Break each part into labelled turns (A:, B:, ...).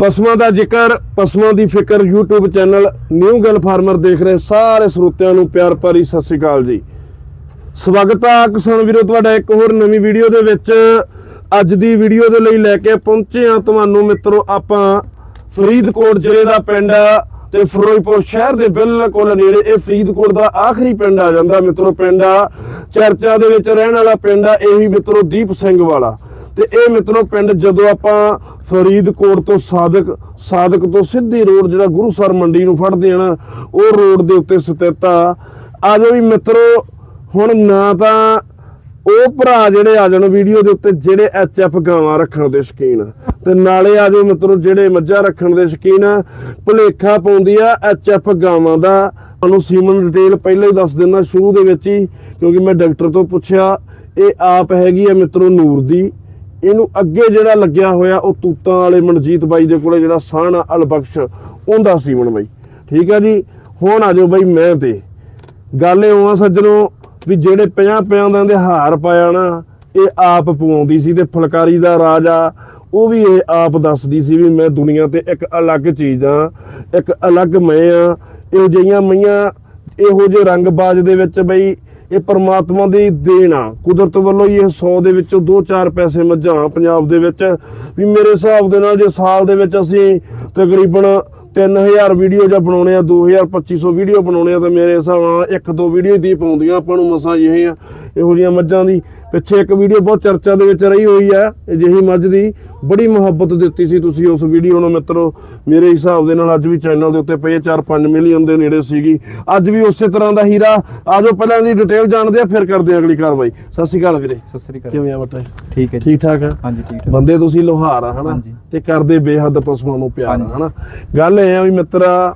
A: ਪਸ਼ੂਆਂ ਦਾ ਜ਼ਿਕਰ, ਪਸ਼ੂਆਂ ਦੀ ਫਿਕਰ, YouTube ਚੈਨਲ ਨਿਊ ਗੱਲ ਫਾਰਮਰ ਦੇਖ ਰਹੇ ਸਾਰੇ ਸਰੋਤਿਆਂ ਨੂੰ ਪਿਆਰ ਭਰੀ ਸਤਿ ਸ਼੍ਰੀ ਅਕਾਲ ਜੀ। ਸਵਾਗਤ ਹੈ ਕਿਸਾਨ ਵੀਰੋ, ਤੁਹਾਡਾ ਇੱਕ ਹੋਰ ਨਵੀਂ ਵੀਡੀਓ ਦੇ ਵਿੱਚ। ਅੱਜ ਦੀ ਵੀਡੀਓ ਦੇ ਲਈ ਲੈ ਕੇ ਪਹੁੰਚੇ ਆ ਤੁਹਾਨੂੰ ਮਿੱਤਰੋ ਆਪਾਂ ਫਰੀਦਕੋਟ ਜ਼ਿਲ੍ਹੇ ਦਾ ਪਿੰਡ ਆ ਤੇ ਫਿਰੋਜ਼ਪੁਰ ਸ਼ਹਿਰ ਦੇ ਬਿਲਕੁਲ ਨੇੜੇ, ਇਹ ਫਰੀਦਕੋਟ ਦਾ ਆਖਰੀ ਪਿੰਡ ਆ ਜਾਂਦਾ ਮਿੱਤਰੋ ਪਿੰਡ ਆ। ਚਰਚਾ ਦੇ ਵਿੱਚ ਰਹਿਣ ਵਾਲਾ ਪਿੰਡ ਆ, ਇਹ ਵੀ ਮਿੱਤਰੋ ਦੀਪ ਸਿੰਘ ਵਾਲਾ। ਤੇ ਇਹ ਮਿੱਤਰੋ ਪਿੰਡ ਜਦੋਂ ਆਪਾਂ ਫਰੀਦਕੋਟ ਤੋਂ ਸਾਦਕ ਸਾਦਕ ਤੋਂ ਸਿੱਧੀ ਰੋਡ ਜਿਹੜਾ ਗੁਰੂ ਸਰ ਮੰਡੀ ਨੂੰ ਫੜਦੇ ਆ ਨਾ ਉਹ ਰੋਡ ਦੇ ਉੱਤੇ ਸਥਿਤ ਆ। ਆ ਜਾਓ ਵੀ ਮਿੱਤਰੋ, ਹੁਣ ਨਾ ਤਾਂ ਉਹ ਭਰਾ ਜਿਹੜੇ ਆ ਜਾਣ ਵੀਡੀਓ ਦੇ ਉੱਤੇ ਜਿਹੜੇ ਐਚਐਫ ਗਾਵਾਂ ਰੱਖਣ ਦੇ ਸ਼ੌਕੀਨ। ਆ ਤੇ ਨਾਲੇ ਆ ਜਾਓ ਮਿੱਤਰੋ, ਜਿਹੜੇ ਮੱਝਾਂ ਰੱਖਣ ਦੇ ਸ਼ੌਕੀਨ ਆ ਭੁਲੇਖਾ ਪਾਉਂਦੀ ਆ ਐਚਐਫ ਗਾਵਾਂ ਦਾ। ਤੁਹਾਨੂੰ ਸੀਮਨ ਡਿਟੇਲ ਪਹਿਲਾਂ ਹੀ ਦੱਸ ਦਿੰਦਾ, ਸ਼ੁਰੂ ਦੇ ਵਿੱਚ ਹੀ, ਕਿਉਂਕਿ ਮੈਂ ਡਾਕਟਰ ਤੋਂ ਪੁੱਛਿਆ, ਇਹ ਆਪ ਹੈਗੀ ਆ ਮਿੱਤਰੋ ਨੂਰ ਦੀ। ਇਹਨੂੰ ਅੱਗੇ ਜਿਹੜਾ ਲੱਗਿਆ ਹੋਇਆ ਉਹ ਤੂਤਾਂ ਵਾਲੇ ਮਨਜੀਤ ਬਾਈ ਦੇ ਕੋਲੇ ਜਿਹੜਾ ਸਾਹਣਾ ਅਲਬਖਸ਼, ਉਹਦਾ ਸੀਮਨ ਬਾਈ। ਠੀਕ ਆ ਜੀ? ਹੁਣ ਆ ਜਾਓ ਬਾਈ ਮੈਂ ਤੇ। ਗੱਲ ਇਹ ਆ ਸੱਜਣੋ ਵੀ ਜਿਹੜੇ 50 50 ਦੇ ਹਾਰ ਪਾਇਆ ਨਾ, ਇਹ ਆਪ ਪਵਾਉਂਦੀ ਸੀ ਤੇ ਫੁਲਕਾਰੀ ਦਾ ਰਾਜਾ, ਉਹ ਵੀ ਇਹ ਆਪ ਦੱਸਦੀ ਸੀ ਵੀ ਮੈਂ ਦੁਨੀਆ ਤੇ ਇੱਕ ਅਲੱਗ ਚੀਜ਼ ਆ, ਇੱਕ ਅਲੱਗ ਮੈਂ ਆ। ਇਹੋ ਜਿਹੀਆਂ ਮਈਆਂ, ਇਹੋ ਜਿਹੇ ਰੰਗਬਾਜ਼ ਦੇ ਵਿੱਚ ਬਈ ਇਹ ਪਰਮਾਤਮਾ ਦੀ ਦੇਣ ਆ। ਕੁਦਰਤ ਵੱਲੋਂ ਹੀ ਇਹ 100 ਦੇ ਵਿੱਚੋਂ 2-4 ਪੈਸੇ ਮੱਝਾਂ ਪੰਜਾਬ ਦੇ ਵਿੱਚ। ਵੀ ਮੇਰੇ ਹਿਸਾਬ ਦੇ ਨਾਲ ਜੇ ਸਾਲ ਦੇ ਵਿੱਚ ਅਸੀਂ ਤਕਰੀਬਨ 3000 ਵੀਡੀਓ ਜਾਂ ਬਣਾਉਣੇ ਆ 2000 2500 ਵੀਡੀਓ ਬਣਾਉਣੇ ਆ, ਤਾਂ ਮੇਰੇ ਹਿਸਾਬ ਨਾਲ ਇੱਕ ਦੋ ਵੀਡੀਓ ਦੀ ਪਾਉਂਦੀਆਂ ਆਪਾਂ ਨੂੰ ਮਸਾਂ ਇਹ ਆ। ਇਹੋ ਜਿਹੀਆਂ ਮੱਝਾਂ ਦੀ। ਪਿੱਛੇ ਇੱਕ ਵੀਡੀਓ ਬਹੁਤ ਚਰਚਾ ਦੇ ਵਿੱਚ ਰਹੀ ਹੋਈ ਆ। ਅਜਿਹੀ ਮੱਝ ਦੀ ਬੜੀ ਮੁਹੱਬਤ ਦਿੱਤੀ ਸੀ ਤੁਸੀਂ ਉਸ ਵੀਡੀਓ ਨੂੰ ਮਿੱਤਰੋ। ਮੇਰੇ ਹਿਸਾਬ ਦੇ ਨਾਲ ਅੱਜ ਵੀ ਚੈਨਲ ਦੇ ਉੱਤੇ ਪਏ 4-5 ਮਿਲੀਅਨ ਦੇ ਨੇੜੇ ਸੀਗੀ। ਅੱਜ ਵੀ ਉਸੇ ਤਰ੍ਹਾਂ ਦਾ ਹੀਰਾ। ਆਜੋ ਪਹਿਲਾਂ ਦੀ ਡਿਟੇਲ ਜਾਣਦੇ ਆ ਫਿਰ ਕਰਦੇ ਆ ਅਗਲੀ ਕਾਰਵਾਈ। ਸਤਿ ਸ਼੍ਰੀ ਅਕਾਲ ਵੀਰੇ।
B: ਸਤਿ ਸ੍ਰੀ ਅਕਾਲ।
A: ਕਿਵੇਂ ਆ ਬਟਾ?
B: ਠੀਕ ਹੈ
A: ਠੀਕ ਠਾਕ ਆ?
B: ਹਾਂਜੀ ਠੀਕ ਠਾਕ
A: ਬੰਦੇ ਤੁਸੀਂ ਲੋਹਾਰ ਆ ਹਨਾ। ਤੇ ਕਰਦੇ ਬੇਹੱਦ ਪਸ਼ੂਆਂ ਨੂੰ ਪਿਆਰ। ਹਨਾ? ਗੱਲ ਇਹ ਆ ਵੀ ਮਿੱਤਰਾ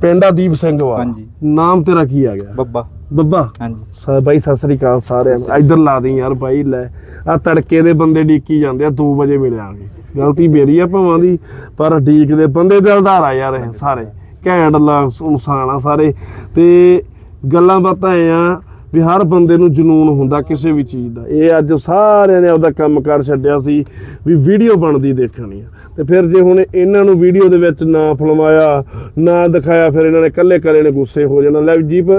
A: ਪਿੰਡਾ ਦੀਪ ਸਿੰਘ ਵਾ
B: ਹਾਂਜੀ।
A: ਨਾਮ ਤੇਰਾ ਕੀ ਆ ਗਿਆ?
B: ਬੱਬਾ।
A: ਬੱਬਾ
B: ਹਾਂਜੀ।
A: ਸਾ ਬਾਈ ਸਤਿ ਸ੍ਰੀ ਅਕਾਲ ਸਾਰਿਆਂ ਨੂੰ। ਇੱਧਰ ਲਾ ਦੇ ਯਾਰ ਬਾਈ ਲੈ। ਆ ਤੜਕੇ ਦੇ ਬੰਦੇ ਡੀਕੀ ਜਾਂਦੇ ਆ 2 ਵਜੇ ਮਿਲਿਆਂਗੇ ਗਲਤੀ ਮੇਰੀ ਆ ਭਾਵਾਂ ਦੀ ਪਰ ਡੀਕ ਦੇ ਬੰਦੇ ਦਿਲਦਾਰ ਆ ਯਾਰ ਇਹ ਸਾਰੇ। ਘੈਂਟ ਲਾ ਇਨਸਾਨ ਆ ਸਾਰੇ। ਤੇ ਗੱਲਾਂ ਬਾਤਾਂ ਐ ਆ ਵੀ ਹਰ ਬੰਦੇ ਨੂੰ ਜਨੂਨ ਹੁੰਦਾ ਕਿਸੇ ਵੀ ਚੀਜ਼ ਦਾ। ਇਹ ਅੱਜ ਸਾਰਿਆਂ ਨੇ ਆਪਦਾ ਕੰਮ ਕਰ ਛੱਡਿਆ ਸੀ ਵੀ ਵੀਡੀਓ ਬਣਦੀ ਦੇਖਣੀ ਆ। ਤੇ ਫਿਰ ਜੇ ਹੁਣ ਇਹਨਾਂ ਨੂੰ ਵੀਡੀਓ ਦੇ ਵਿੱਚ ਨਾ ਫਿਲਮਾਇਆ ਨਾ ਦਿਖਾਇਆ ਫਿਰ ਇਹਨਾਂ ਨੇ ਇਕੱਲੇ ਕਰੇ ਨੇ ਗੁੱਸੇ ਹੋ ਜਾਣਾ। ਲੈ ਜੀਪ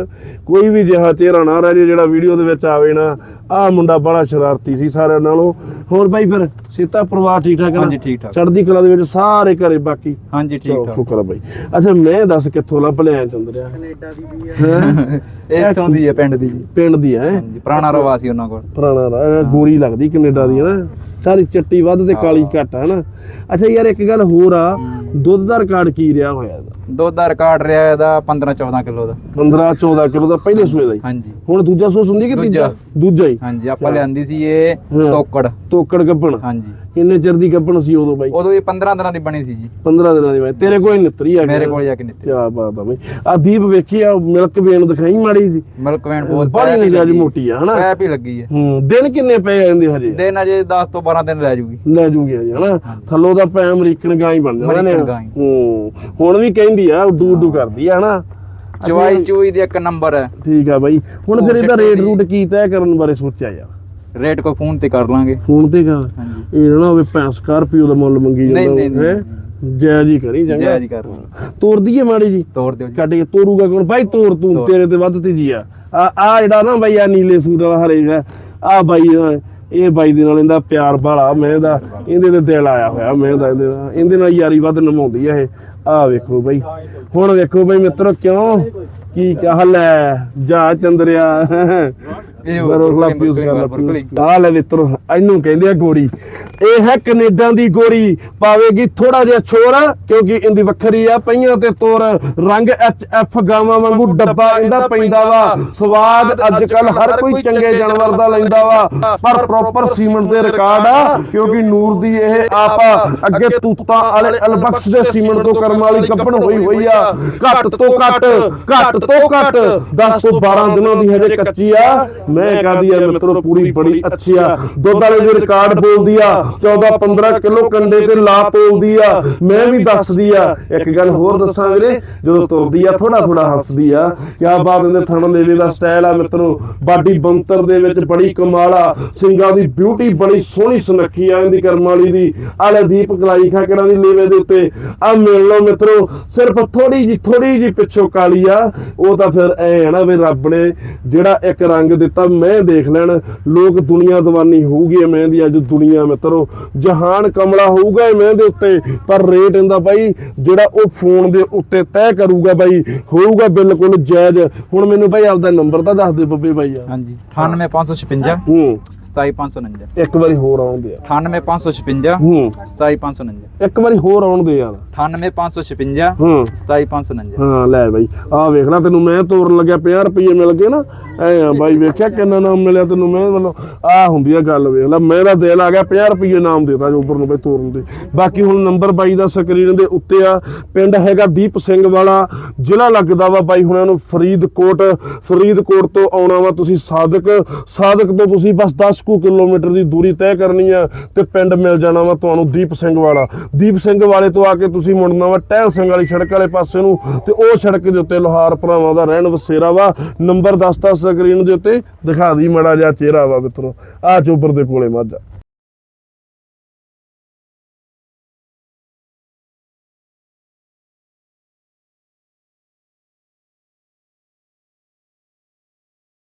A: ਕੋਈ ਵੀ ਜਿਹਾ ਚਿਹਰਾ ਨਾ ਰਹਿ ਜੇ ਜਿਹੜਾ ਵੀਡੀਓ ਦੇ ਵਿੱਚ ਆਵੇ ਨਾ ਆਹ ਮੁੰਡਾ ਬੜਾ ਸ਼ਰਾਰਤੀ ਸੀ ਸਾਰਿਆਂ ਨਾਲੋਂ। ਹੋਰ ਬਾਈ ਫਿਰ ਸੀਤਾ ਪਰਿਵਾਰ ਠੀਕ ਠਾਕ ਹੈ?
B: ਹਾਂਜੀ, ਠੀਕ ਠਾਕ।
A: ਚੜ੍ਹਦੀ ਕਲਾ ਦੇ ਵਿੱਚ ਸਾਰੇ ਘਰੇ ਬਾਕੀ।
B: ਹਾਂਜੀ ਠੀਕ ਠਾਕ।
A: ਸ਼ੁਕਰ ਆ ਬਾਈ। ਅੱਛਾ ਮੈਂ ਦੱਸ ਕਿੱਥੋਂ ਲੱਭ ਲਿਆ ਚੰਦਰਿਆ
B: ਕੈਨੇਡਾ ਦੀ ਵੀ
A: ਹੈਂ?
B: ਇਹ ਇੱਥੋਂ ਦੀ ਹੈ ਪਿੰਡ ਦੀ।
A: ਪਿੰਡ ਦੀ ਹੈ?
B: ਹਾਂਜੀ ਪੁਰਾਣਾ ਰਵਾ ਸੀ ਉਹਨਾਂ ਕੋਲ।
A: ਪੁਰਾਣਾ ਰਾ- ਗੋਰੀ ਲੱਗਦੀ ਕੈਨੇਡਾ ਦੀ ਹੈ ਨਾ ਸਾਰੀ ਚਿੱਟੀ ਵੱਧ ਤੇ ਕਾਲੀ ਘੱਟ ਹੈ ਨਾ ਅੱਛਾ ਯਾਰ ਇੱਕ ਗੱਲ ਹੋਰ ਆ ਦੁੱਧ ਦਾ ਰਿਕਾਰਡ ਕੀ ਰਿਹਾ ਹੋਇਆ ਇਹਦਾ?
B: ਦੁੱਧ ਦਾ ਰਿਕਾਰਡ ਰਿਹਾ ਇਹਦਾ 15 14 ਕਿਲੋ ਦਾ।
A: 15 14 ਕਿਲੋ ਦਾ ਪਹਿਲੇ ਸੂਏ ਦਾ ਹੀ।
B: ਹਾਂਜੀ।
A: ਹੁਣ ਦੂਜਾ ਸੂਸ ਹੁੰਦੀ ਕਿ ਤੀਜਾ?
B: ਦੂਜਾ।
A: ਹੀ?
B: ਹਾਂਜੀ ਆਪਾਂ ਲਿਆਂਦੀ ਸੀ ਇਹ
A: ਹਾਂ।
B: ਤੋਕੜ।
A: ਤੋਕੜ ਗੱਪਣ
B: ਹਾਂਜੀ।
A: ਕਿੰਨੇ ਚਿਰ ਦੀ ਗੱਪਣ ਸੀ ਉਦੋਂ ਬਾਈ?
B: ਉਦੋਂ ਇਹ 15 ਦਿਨਾਂ ਦੀ ਬਣੀ ਸੀ ਜੀ।
A: 15 ਦਿਨਾਂ ਦੀ ਬਾਈ ਤੇਰੇ ਕੋਲ ਹੀ ਨਿਤਰੀ ਆ
B: ਮੇਰੇ ਕੋਲ ਜਾ ਕੇ ਨਿੱਤੇ
A: ਕੀ ਬਾਤ ਆ ਬਾਈ। ਆ ਦੀਪ ਵੇਖੀ ਆ ਮਿਲਕ ਵੇਣ ਦਿਖਾਈ ਮਾੜੀ ਜੀ।
B: ਮਿਲਕ ਵੈਨ ਬਹੁਤ
A: ਬੜੀ
B: ਲੱਗੀ।
A: ਮੋਟੀ ਆ ਹਨਾ?
B: ਪੈਪ ਹੀ ਲੱਗੀ ਹੈ
A: ਹੂੰ ਦਿਨ ਕਿੰਨੇ ਪਏ ਜਾਂਦੇ ਹਜੇ?
B: ਦਿਨ ਅਜੇ 10 ਤੋਂ 12 ਦਿਨ ਲੈ ਜੂਗੀ।
A: ਲੈ ਜੂਗੇ ਹਜੇ ਹਨਾ? ਥੱਲੋਂ ਦਾ ਪੈ ਅਮਰੀਕਨ ਗਾਂ ਹੀ ਬਣ ਜਾਣਾ ਨੇ
B: ਹੀ।
A: ਹੁਣ ਵੀ ਕਹਿੰਦੀ ਆ ਡੂ ਡੂ ਕਰਦੀ ਆ ਹਨਾ?
B: ਚਵਾਈ ਚੂਈ ਦੀ ਇੱਕ ਨੰਬਰ ਹੈ।
A: ਠੀਕ ਆ ਬਾਈ। ਹੁਣ ਫਿਰ ਇਹਦਾ ਰੇਟ ਰੂਟ ਕੀ ਤੈਅ ਕਰਨ ਬਾਰੇ ਸੋਚਿਆ ਯਾਰ।
B: ਰੇਟ ਕੋ ਫੋਨ ਤੇ ਕਰ ਲਾਂਗੇ।
A: ਫੋਨ ਤੇ ਕਰ।
B: ਹਾਂਜੀ।
A: ਇਹ ਨਾ ਹੋਵੇ 5 ਸਕਾਰਪੀਓ ਦਾ ਮੁੱਲ ਮੰਗੀ ਜਾਂਦਾ।
B: ਨਹੀਂ, ਨਹੀਂ, ਨਹੀਂ,
A: ਹੈਂ? ਜਾਇਜ਼ ਹੀ ਕਰੀ ਚੰਗਾ।
B: ਜਾਇਜ਼ ਕਰ
A: ਤੋਰ ਦਈਏ ਮਾੜੀ ਜੀ।
B: ਤੋੜ ਦਿਓ ਜੀ।
A: ਕੱਢ ਕੇ ਤੋਰੂਗਾ ਕੌਣ? ਭਾਈ ਤੋਰ ਤੂੰ
B: ਤੋਰ।
A: ਤੇਰੇ ਤੇ ਵੱਧ ਤੇ ਜੀ ਆ ਆ ਆਹ ਜਿਹੜਾ ਨਾ ਬਾਈ ਆ ਨੀਲੇ ਸੂਟ ਵਾਲਾ ਹਰੇ ਜਿਹੜਾ ਆ ਬਾਈ ਦਾ, ਇਹ ਬਾਈ ਦੇ ਨਾਲ ਇਹਦਾ ਪਿਆਰ ਬਾਲਾ ਮੈਂ ਦਾ ਇਹਦੇ ਤੇ ਦਿਲ ਆਇਆ ਹੋਇਆ ਮੈਂ ਦਾ ਇਹਦੇ ਨਾਲ। ਇਹਦੇ ਨਾਲ ਯਾਰੀ ਵੱਧ ਨਿਭਾਉਂਦੀ ਆ ਇਹ। ਆ ਵੇਖੋ ਬਾਈ। ਹੁਣ ਵੇਖੋ ਬਾਈ ਮਿੱਤਰੋ ਕਿਉਂ? ਕੀ ਕਹ ਲੈ ਜਾ ਚੰਦਰਿਆ। ਬਰੋਖਲਾ ਪਿਊਸ ਕਰ ਲਾ
B: ਬੁਰਕਲੀ।
A: ਪਿਊਸ ਆ ਲੈ ਮਿੱਤਰੋ ਇਹਨੂੰ ਕਹਿੰਦੇ ਆ ਗੋਰੀ। ਇਹ ਹੈ ਕੈਨੇਡਾ ਦੀ ਗੋਰੀ। ਪਾਵੇਗੀ ਥੋੜਾ ਜਿਹਾ ਛੋਰ ਕਿਉਂਕਿ ਇਹਦੀ ਵੱਖਰੀ ਆ ਪਈਆਂ ਤੇ ਤੋਰ। ਰੰਗ ਐਚ ਐਫ ਗਾਵਾਂ ਵਾਂਗੂ ਡੱਬਾ ਇਹਦਾ ਪੈਂਦਾ ਵਾ। ਸਵਾਦ ਅੱਜ ਕੱਲ ਹਰ ਕੋਈ ਚੰਗੇ ਜਾਨਵਰ ਦਾ ਲੈਂਦਾ ਵਾ। ਪਰ ਪ੍ਰੋਪਰ ਸੀਮੈਂਟ ਦੇ ਰਿਕਾਰਡ ਆ ਕਿਉਂਕਿ ਨੂਰ ਦੀ ਇਹ ਆਪ ਅੱਗੇ ਤੂਤਾਂ ਵਾਲੇ ਅਲਬਖਸ਼ ਦੇ ਸੀਮੈਂਟ ਤੋਂ ਕਰਮ ਵਾਲੀ ਕੱਪਣ ਹੋਈ ਹੋਈ ਆ। ਘੱਟ ਤੋਂ ਘੱਟ ਘੱਟ ਤੋਂ ਘੱਟ 10 ਤੋਂ 12 ਦਿਨਾਂ ਦੀ ਹਜੇ ਕੱਚੀ ਆ। ਮੈਂ ਕਹਦੀ ਆ ਮਿੱਤਰੋ ਪੂਰੀ ਬੜੀ ਅੱਛੀ ਆ। ਦੁੱਧ ਵਾਲੇ ਦੇ ਰਿਕਾਰਡ ਬੋਲਦੀ ਆ 14 15 ਕਿਲੋ ਕੰਡੇ ਤੇ ਲਾ ਤੋਲਦੀ ਆ। ਮੈਂ ਵੀ ਦੱਸਦੀ ਆ ਇੱਕ ਗੱਲ ਹੋਰ ਦੱਸਾਂ ਵੀਰੇ ਜਦੋਂ ਤੁਰਦੀ ਆ ਥੋੜਾ ਥੋੜਾ ਹੱਸਦੀ ਆ। ਕਿਆ ਬਾਤ ਇਹਦੇ ਥਣ ਲੇਵੇ ਦਾ ਸਟਾਈਲ ਆ। ਮਿੱਤਰੋ। ਬਾਡੀ ਬੰਤਰ ਦੇ ਵਿੱਚ ਬੜੀ ਕਮਾਲ ਆ। ਸਿੰਗਾਂ ਦੀ ਬਿਊਟੀ ਬੜੀ ਸੋਹਣੀ ਸੁਨੱਖੀ ਆ ਇਹਦੀ ਕਰਮ ਵਾਲੀ ਦੀ। ਆਲੇ ਦੀਪ ਕਲਾਈ ਖਾਕੜਾਂ ਦੀ ਲੇਵੇ ਦੇ ਉੱਤੇ। ਆ ਮਿਲ ਲਓ ਮਿੱਤਰੋ ਸਿਰਫ ਥੋੜੀ ਜੀ ਥੋੜੀ ਜੀ ਪਿੱਛੋਂ ਕਾਲੀ ਆ। ਉਹ ਤਾਂ ਫਿਰ ਐ ਹੈ ਨਾ ਵੀ ਰੱਬ ਨੇ ਜਿਹੜਾ ਇੱਕ ਰੰਗ ਦਿੱਤਾ ਮੈਂ ਦੇਖ ਲੈਣ ਲੋਕ ਦੁਨੀਆ ਦੀਵਾਨੀ ਹੋਊਗੀ ਮੈਂ ਦੀ ਅੱਜ ਦੁਨੀਆ ਮਿੱਤਰੋ। ਜਹਾਨ ਕਮਲਾ ਹੋਊਗਾ ਇਹ ਮੈਂ ਦੇ ਉੱਤੇ ਪਰ ਰੇਟ ਇਹਦਾ ਬਾਈ ਜਿਹੜਾ ਉਹ ਫੋਨ ਦੇ ਉੱਤੇ ਤੈਅ ਕਰੂਗਾ ਬਾਈ ਹੋਊਗਾ ਬਿਲਕੁਲ ਜਾਇਜ਼। ਹੁਣ ਮੈਨੂੰ ਬਾਈ ਆਪਦਾ ਨੰਬਰ ਤਾਂ ਦੱਸ ਦੇ ਬੱਬੇ ਬਾਈ ਆ
B: ਹਾਂਜੀ 98556
A: ਹੂੰ।
B: 27549
A: ਇੱਕ ਵਾਰੀ ਹੋਰ ਆਉਣ ਦੇ ਆ
B: 98556
A: ਹੂੰ।
B: 27549
A: ਇੱਕ ਵਾਰੀ ਹੋਰ ਆਉਣ ਦੇ ਯਾਰ
B: 98556
A: ਹੂੰ।
B: 27549
A: ਹਾਂ ਲੈ ਬਾਈ ਆ ਵੇਖ ਲੈ ਤੈਨੂੰ ਮੈਂ ਤੋਰਨ ਲੱਗਿਆ 50 ਰੁਪਏ ਮਿਲ ਗਏ ਨਾ। ਐ ਆ ਬਾਈ ਵੇਖਿਆ ਕਿੰਨਾ ਨਾਮ ਮਿਲਿਆ ਤੈਨੂੰ ਮੈਂ ਵੱਲੋਂ ਆ ਹੁੰਦੀ ਆ ਗੱਲ ਵੇਖ ਲੈ ਮੇਰਾ ਦਿਲ ਆ ਗਿਆ 50 ਰੁਪਏ ਨਾਮ ਦੇਤਾ ਜੋ ਉੱਪਰ ਨੂੰ ਬਈ ਤੋਰਨ ਦੇ। ਬਾਕੀ ਹੁਣ ਨੰਬਰ ਬਾਈ ਦਾ ਸਕਰੀਨ ਦੇ ਉੱਤੇ ਆ ਪਿੰਡ ਹੈਗਾ ਦੀਪ ਸਿੰਘ ਵਾਲਾ ਜ਼ਿਲ੍ਹਾ ਲੱਗਦਾ ਵਾ ਬਾਈ ਹੁਣਾਂ ਨੂੰ ਫਰੀਦਕੋਟ। ਫਰੀਦਕੋਟ ਤੋਂ ਆਉਣਾ ਵਾ ਤੁਸੀਂ ਸਾਦਕ ਸਾਦਕ ਤੋਂ ਤੁਸੀਂ ਬਸ 10 ਕੁ ਕਿਲੋਮੀਟਰ ਦੀ ਦੂਰੀ ਤੈਅ ਕਰਨੀ ਆ ਤੇ ਪਿੰਡ ਮਿਲ ਜਾਣਾ ਵਾ ਤੁਹਾਨੂੰ ਦੀਪ ਸਿੰਘ ਵਾਲਾ। ਦੀਪ ਸਿੰਘ ਵਾਲੇ ਤੋਂ ਆ ਕੇ ਤੁਸੀਂ ਮੁੜਨਾ ਵਾ ਟਹਿਲ ਸਿੰਘ ਵਾਲੀ ਸੜਕ ਵਾਲੇ ਪਾਸੇ ਨੂੰ ਤੇ ਉਹ ਸੜਕ ਦੇ ਉੱਤੇ ਲੋਹਾਰ ਭਰਾਵਾਂ ਦਾ ਰਹਿਣ ਵਸੇਰਾ ਵਾ। ਨੰਬਰ ਦੱਸਤਾ ਸਕਰੀਨ ਦੇ ਉੱਤੇ ਦਿਖਾ ਦੀ ਮੜਾ ਜਿਹਾ ਚਿਹਰਾ ਵਾ ਮਿੱਤਰੋ। ਆ ਚੋਬਰ ਦੇ ਕੋਲੇ ਮਾਝਾ।